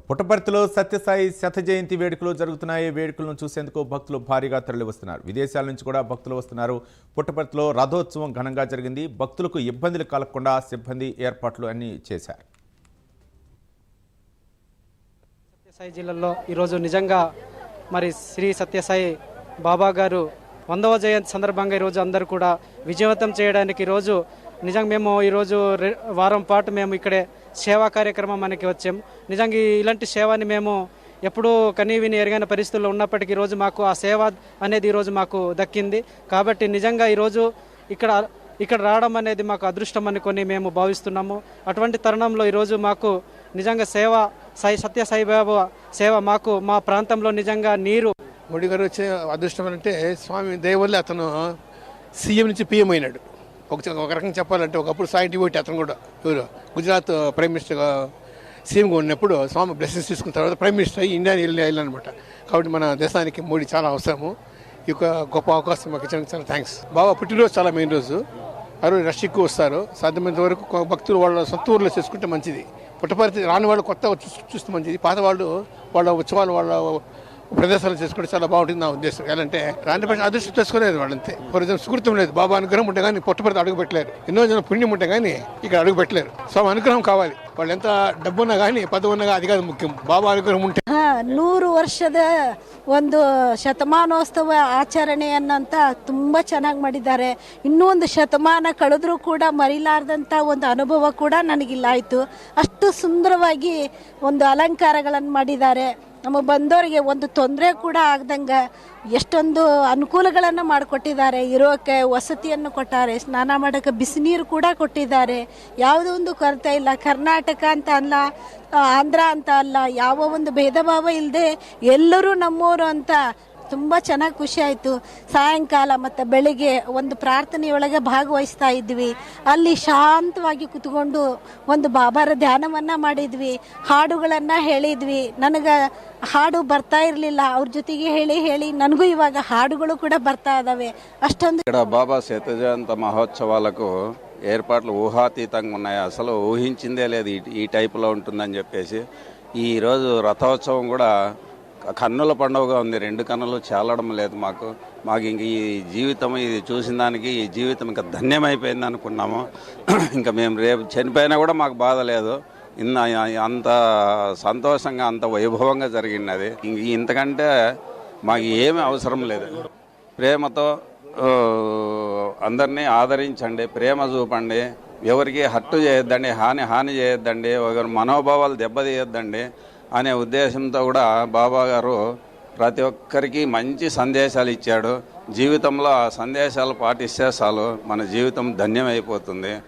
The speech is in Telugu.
పుట్టపర్తిలో సత్యసాయి శత జయంతి వేడుకలు జరుగుతున్నాయి. వేడుకలను చూసేందుకు భక్తులు భారీగా తరలివస్తున్నారు. విదేశాల నుంచి కూడా భక్తులు వస్తున్నారు. పుట్టపర్తిలో రథోత్సవం ఘనంగా జరిగింది. భక్తులకు ఇబ్బందులు కలగకుండా సిబ్బంది ఏర్పాట్లు అన్నీ చేశారు. సత్యసాయి జిల్లాలో ఈరోజు నిజంగా మరి శ్రీ సత్యసాయి బాబా గారు వందవ జయంతి సందర్భంగా ఈరోజు అందరూ కూడా విజయవంతం చేయడానికి ఈరోజు నిజంగా మేము ఈరోజు వారం పాటు మేము ఇక్కడే సేవా కార్యక్రమం మనకి వచ్చాము నిజంగా ఇలాంటి సేవని మేము ఎప్పుడూ కనీ విని ఎరగని పరిస్థితుల్లో ఉన్నప్పటికీ ఈరోజు మాకు ఆ సేవ అనేది ఈరోజు మాకు దక్కింది. కాబట్టి నిజంగా ఈరోజు ఇక్కడ ఇక్కడ రావడం అనేది మాకు అదృష్టం అనుకొని మేము భావిస్తున్నాము. అటువంటి తరుణంలో ఈరోజు మాకు నిజంగా సేవ సాయి సత్య సాయిబాబా సేవ మాకు మా ప్రాంతంలో నిజంగా నీరు మోడీ గారు వచ్చే అదృష్టం అంటే స్వామి దేవుళ్ళు అతను సీఎం నుంచి పీఎం అయినాడు. ఒక ఒక రకంగా చెప్పాలంటే ఒకప్పుడు సాయి డివోటి అతను కూడా ఎవరు? గుజరాత్ ప్రైమ్ మినిస్టర్ సీఎంగా ఉన్నప్పుడు స్వామి బ్లెస్సింగ్స్ తీసుకున్న తర్వాత ప్రైమ్ మినిస్టర్ అయ్యి ఇండియా వెళ్ళి వెళ్ళానమాట కాబట్టి మన దేశానికి మోడీ చాలా అవసరము. ఈ యొక్క గొప్ప అవకాశం మాకు ఇచ్చినందుకు చాలా థ్యాంక్స్ బాబా పుట్టినరోజు చాలా మెయిన్ రోజు. ఆ రోజు రష్ ఎక్కువ వస్తారు. సాధ్యమైనంత వరకు భక్తులు వాళ్ళ సొంత ఊర్లో చేసుకుంటే మంచిది. పుట్టపరిచి రాని వాళ్ళు కొత్త చూస్తే మంచిది. పాత వాళ్ళు వాళ్ళ ఉత్సవాలు వాళ్ళ ప్రదేశాలు చేసుకుంటే చాలా బాగుంటుంది నా ఉద్దేశం ఎలా అంటే రాని పక్షం అదృష్టం చేసుకోలేదు వాళ్ళంతే ఫర్ ఎగ్జాంపుల్ సుకృతం లేదు బాబా అనుగ్రహం ఉంటే కానీ పుట్టపర్తి అడుగు పెట్టలేరు ఎన్నో జన పుణ్యం ఉంటే కానీ ఇక్కడ అడుగు పెట్టలేరు సో అనుగ్రహం కావాలి వాళ్ళు ఎంత డబ్బున్నా కానీ పదవి ఉన్నా కానీ అది కాదు ముఖ్యం బాబా అనుగ్రహం ఉంటే ಹಾ, ನೂರು ವರ್ಷದ ಒಂದು ಶತಮಾನೋತ್ಸವ ಆಚರಣೆಯನ್ನಂತ ತುಂಬ ಚೆನ್ನಾಗಿ ಮಾಡಿದ್ದಾರೆ ಇನ್ನೂ ಒಂದು ಶತಮಾನ ಕಳೆದ್ರೂ ಕೂಡ ಮರಿಲಾರ್ದಂಥ ಒಂದು ಅನುಭವ ಕೂಡ ನನಗಿಲ್ಲ ಆಯಿತು ಅಷ್ಟು ಸುಂದರವಾಗಿ ಒಂದು ಅಲಂಕಾರಗಳನ್ನು ಮಾಡಿದ್ದಾರೆ ನಮಗೆ ಬಂದವರಿಗೆ ಒಂದು ತೊಂದರೆ ಕೂಡ ಆಗ್ದಂಗೆ ಎಷ್ಟೊಂದು ಅನುಕೂಲಗಳನ್ನು ಮಾಡಿಕೊಟ್ಟಿದ್ದಾರೆ. ಇರೋಕ್ಕೆ ವಸತಿಯನ್ನು ಕೊಟ್ಟಾರೆ, ಸ್ನಾನ ಮಾಡೋಕ್ಕೆ ಬಿಸಿನೀರು ಕೂಡ ಕೊಟ್ಟಿದ್ದಾರೆ. ಯಾವುದೋ ಒಂದು ಕೊರತೆ ಇಲ್ಲ. ಕರ್ನಾಟಕ ಅಂತ ಅಲ್ಲ ಆಂಧ್ರ ಅಂತ ಅಲ್ಲ, ಯಾವ ಒಂದು ಭೇದ ಭಾವ ಇಲ್ಲದೆ ಎಲ್ಲರೂ ನಮ್ಮವರು ಅಂತ ತುಂಬ ಚೆನ್ನಾಗಿ ಖುಷಿ ಆಯಿತು ಸಾಯಂಕಾಲ ಮತ್ತು ಬೆಳಿಗ್ಗೆ ಒಂದು ಪ್ರಾರ್ಥನೆಯೊಳಗೆ ಭಾಗವಹಿಸ್ತಾ ಇದ್ವಿ ಅಲ್ಲಿ ಶಾಂತವಾಗಿ ಕುತ್ಕೊಂಡು ಒಂದು ಬಾಬಾರ ಧ್ಯಾನವನ್ನು ಮಾಡಿದ್ವಿ ಹಾಡುಗಳನ್ನು ಹೇಳಿದ್ವಿ ನನಗೆ ಹಾಡು ಬರ್ತಾ ಇರಲಿಲ್ಲ ಅವ್ರ ಜೊತೆಗೆ ಹೇಳಿ ಹೇಳಿ ನನಗೂ ಇವಾಗ ಹಾಡುಗಳು ಕೂಡ ಬರ್ತಾ ಇದ್ದಾವೆ ಅಷ್ಟೊಂದು ఇక్కడ బాబా శత జయంత మహోత్సవాలకు ఏర్పాట్లు ఊహాతీతంగా ఉన్నాయి అసలు ఊహించిందే లేదు ఈ- ఈ టైపులో ఉంటుందని చెప్పేసి ఈరోజు రథోత్సవం కూడా కన్నుల పండుగగా ఉంది. రెండు కన్నులు చాలడం లేదు మాకు. మాకు ఇంక ఈ జీవితం ఇది చూసిన దానికి ఈ జీవితం ఇంకా ధన్యమైపోయింది అనుకున్నాము. ఇంకా మేము రేపు చనిపోయినా కూడా మాకు బాధ లేదు. ఇన్న అంత సంతోషంగా అంత వైభవంగా జరిగినది. ఇంక ఇంతకంటే మాకు ఏమీ అవసరం లేదు. ప్రేమతో అందరినీ ఆదరించండి ప్రేమ చూపండి. ఎవరికి హట్టు చేయొద్దండి హాని హాని చేయొద్దండి. ఒకరి మనోభావాలు దెబ్బతీయొద్దండి. అనే ఉద్దేశంతో కూడా బాబా గారు ప్రతి ఒక్కరికి మంచి సందేశాలు ఇచ్చాడు. జీవితంలో ఆ సందేశాలు పాటిస్తే చాలు. మన జీవితం ధన్యమైపోతుంది.